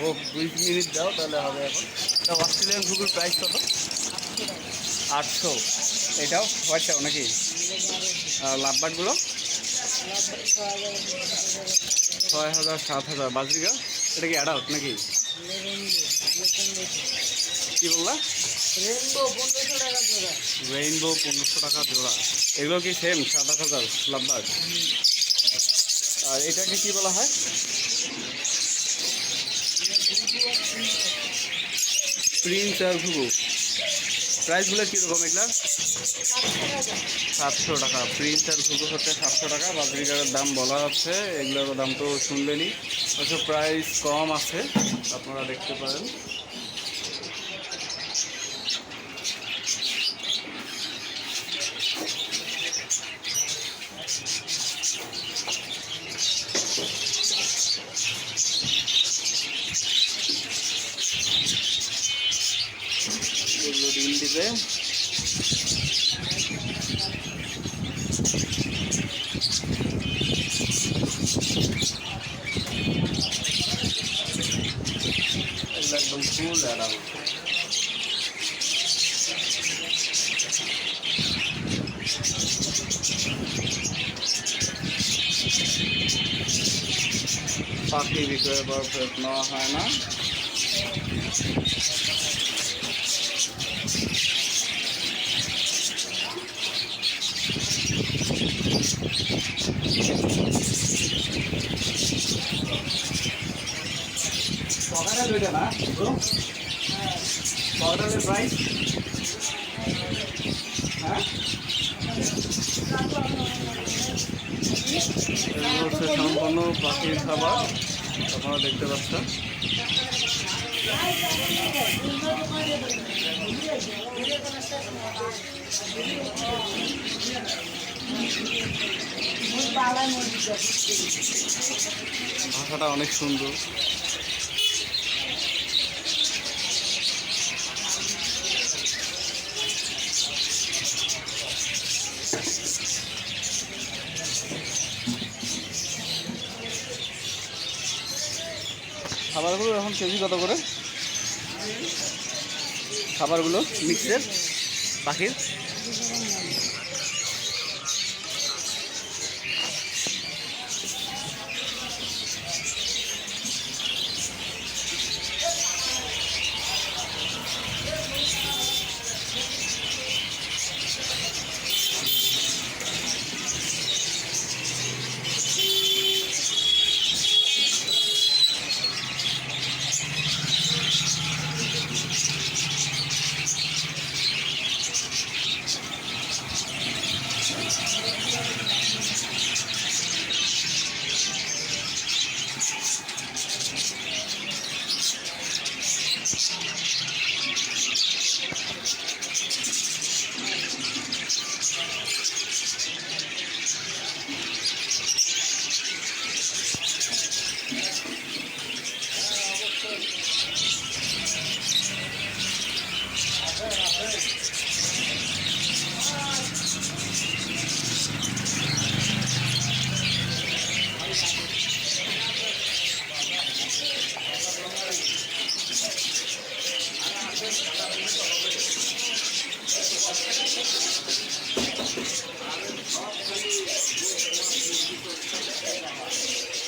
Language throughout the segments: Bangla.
হোক দুই মিনিট দাও, তাহলে হবে এখন। তা অস্ট্রেলিয়ান ঘুঘুর প্রাইস কত? আটশো। এটাও হোয়াটসঅ্যাপ নাকি? আর লাভবার্ডগুলো ছয় হাজার, সাত হাজার। বাজরিকা, এটা কি অ্যাডাল্ট নাকি? কি বললা? রেনবো পনেরোশো টাকা জোড়া। রেইনবো পনেরোশো টাকা জোড়া এগুলো কি সেম সাত আট হাজার লাভবার্ড আর এটাকে কি বলা হয়? প্রিন্স আর ঘুঘু। প্রাইসগুলো কীরকম এগুলা? সাতশো টাকা। প্রিন্স আর ঘুঘু হচ্ছে সাতশো টাকা। বাজরিকারের দাম বলা হচ্ছে এগুলোর দাম তো শুনলেনই অবশ্য প্রাইস কম আছে। আপনারা দেখতে পারেন। এগুলো ডিম দিবে এগুলো একদম ফুল অ্যাডাল্ট পাখি বিক্রয়ের পর ফেরত নেওয়া হয় না পকেটের প্রাইস হ্যাঁ পাখির খাবার আপনারা দেখতে পাচ্ছেন ভাষাটা অনেক সুন্দর। খাবারগুলো এখন কেজি কত করে? খাবারগুলো মিক্সের পাখির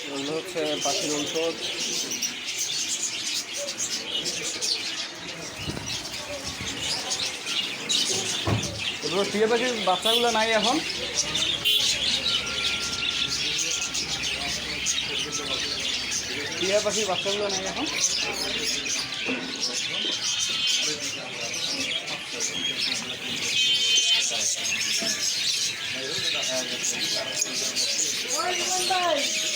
এগুলো হচ্ছে পাখির ঔষধ টিয়া পাখির বাচ্চাগুলো নাই এখন। টিয়া পাখির বাচ্চাগুলো নাই এখন। ভাই।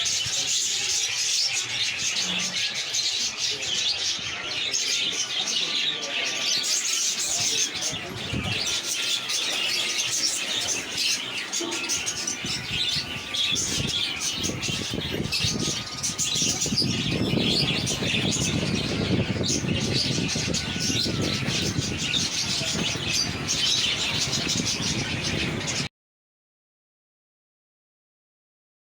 よろしくお願いします。